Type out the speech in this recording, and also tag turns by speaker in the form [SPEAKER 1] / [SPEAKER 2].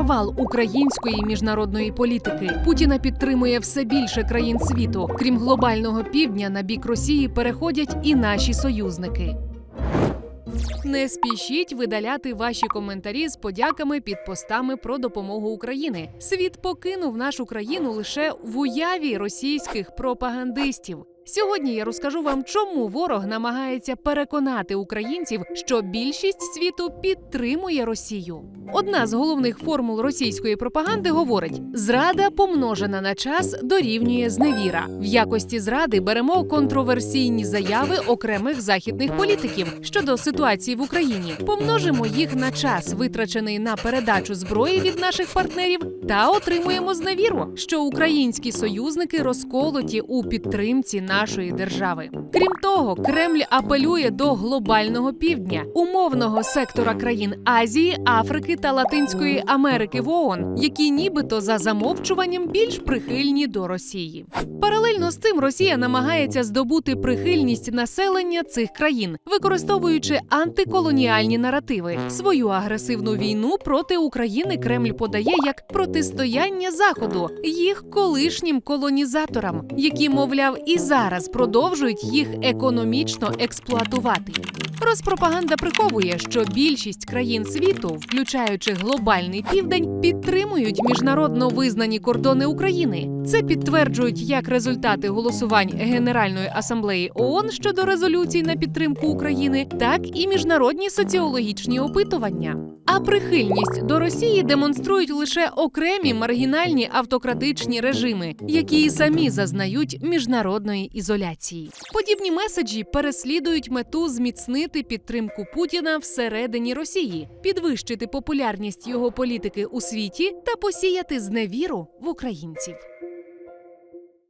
[SPEAKER 1] провал української міжнародної політики. Путіна підтримує все більше країн світу. Крім глобального півдня, на бік Росії переходять і наші союзники. Не спішіть видаляти ваші коментарі з подяками під постами про допомогу Україні. Світ покинув нашу країну лише в уяві російських пропагандистів. Сьогодні я розкажу вам, чому ворог намагається переконати українців, що більшість світу підтримує Росію. Одна з головних формул російської пропаганди говорить: зрада помножена на час дорівнює зневіра. В якості зради беремо контроверсійні заяви окремих західних політиків щодо ситуації в Україні. Помножимо їх на час, витрачений на передачу зброї від наших партнерів, та отримуємо зневіру, що українські союзники розколоті у підтримці нашої держави. Крім того, Кремль апелює до глобального півдня, умовного сектора країн Азії, Африки та Латинської Америки в ООН, які нібито за замовчуванням більш прихильні до Росії. Паралельно з цим Росія намагається здобути прихильність населення цих країн, використовуючи антиколоніальні наративи. Свою агресивну війну проти України Кремль подає як протистояння Заходу їх колишнім колонізаторам, які, мовляв, і зараз продовжують їх економічно експлуатувати. Розпропаганда приховує, що більшість країн світу, включаючи глобальний південь, підтримують міжнародно визнані кордони України. Це підтверджують як результати голосувань Генеральної асамблеї ООН щодо резолюцій на підтримку України, так і міжнародні соціологічні опитування. А прихильність до Росії демонструють лише окремі маргінальні автократичні режими, які і самі зазнають міжнародної ізоляції. Подібні меседжі переслідують мету зміцнити підтримку Путіна всередині Росії, підвищити популярність його політики у світі та посіяти зневіру в українців.